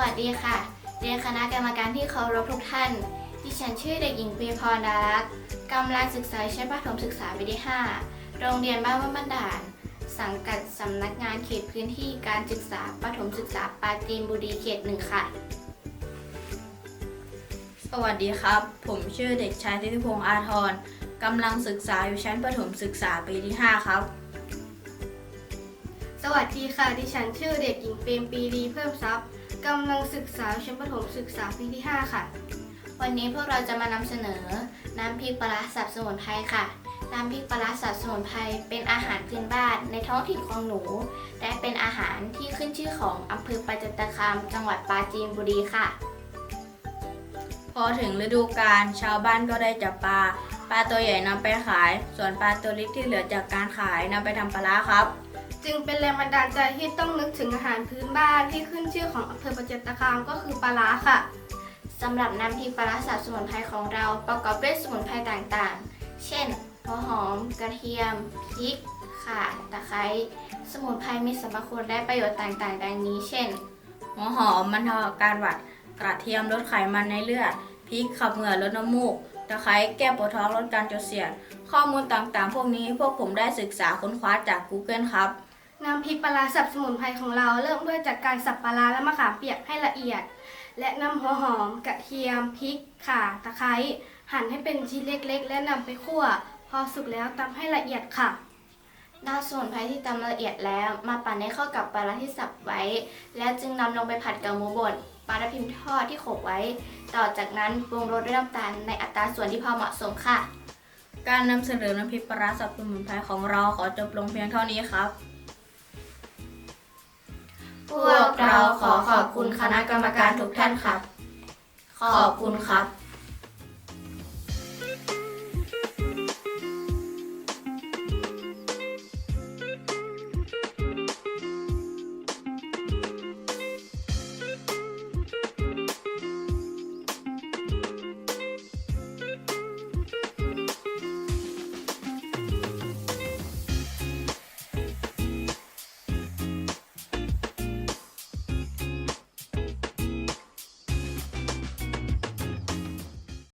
วัสดีค่ะ เรียนคณะกรรมการที่เคารพทุกท่าน ดิฉันชื่อเด็กหญิงปีพรดารักษ์กำลังศึกษาชั้นประถมศึกษาปีที่ 5 โรงเรียนบ้านวัดบันดาล สังกัดสำนักงานเขตพื้นที่การศึกษาประถมศึกษาปราจีนบุรีเขตหนึ่งค่ะ สวัสดีครับ ผมชื่อเด็กชายทิติพงษ์อาทรกำลังศึกษาอยู่ชั้นประถมศึกษาปีที่ 5 ครับ สวัสดีค่ะ ดิฉันชื่อเด็กหญิงเปรมปรีดีเพิ่มทรัพย์ กำลังศึกษาชั้นประถมศึกษาปีที่ 5 ค่ะ วันนี้พวกเราจะมานำเสนอ น้ำพริกปลาสับสมุนไพรค่ะ น้ำพริกปลาสับสมุนไพรเป็นอาหารพื้นบ้านในท้องถิ่นของหนู และเป็นอาหารที่ขึ้นชื่อของอำเภอประจันตคาม จังหวัดปราจีนบุรีค่ะ พอถึงฤดูกาลชาวบ้านก็ได้จับปลา ปลาตัวใหญ่นำไปขาย ส่วนปลาตัวเล็กที่เหลือจากการขายนำไปทำปลาร้าครับ จึงเป็นแรงบันดาลใจที่ต้องนึกถึงอาหารพื้นบ้านที่ขึ้นชื่อของอำเภอประจันตคามก็คือปลาร้าค่ะสำหรับน้ำพริกปลาร้าสับสมุนไพรของเราประกอบด้วยสมุนไพรต่างๆ เช่นหัวหอม กระเทียม พริก ข่า ตะไคร้ สมุนไพรมีสรรพคุณและประโยชน์ต่างๆ ดังนี้ เช่น หัวหอมมันทำอาการหวัด กระเทียมลดไขมันในเลือด พริกขับเหงื่อลดน้ำมูก ตะไคร้แก้ปวดท้องลดการจดเสียด ข้อมูลต่างๆ พวกนี้พวกผมได้ศึกษาค้นคว้าจาก Google ครับ น้ำพริกปลาร้าสับสมุนไพรของเราเริ่มด้วยจากการสับปลาร้าและมะขามเปียกให้ละเอียด และนำหัวหอม กระเทียมพริกข่าตะไคร้หั่นให้เป็นชิ้นเล็กๆ และนำไปคั่ว พอสุกแล้วตำให้ละเอียดค่ะนำสมุนไพรที่ตำละเอียดแล้ว มาปั่นให้เข้ากับปลาร้าที่สับไว้ แล้วจึงนำลงไปผัดกับหมูบดปลาทับทิมทอดที่โขลกไว้ ต่อจากนั้นปรุงรสด้วยน้ำตาลในอัตราส่วนที่พอเหมาะสมค่ะ การนำเสนอน้ำพริกปลาร้าสับสมุนไพรของเราขอจบลงเพียงเท่านี้ครับ พวกเราขอขอบคุณคณะกรรมการทุกท่านครับ ขอบคุณครับ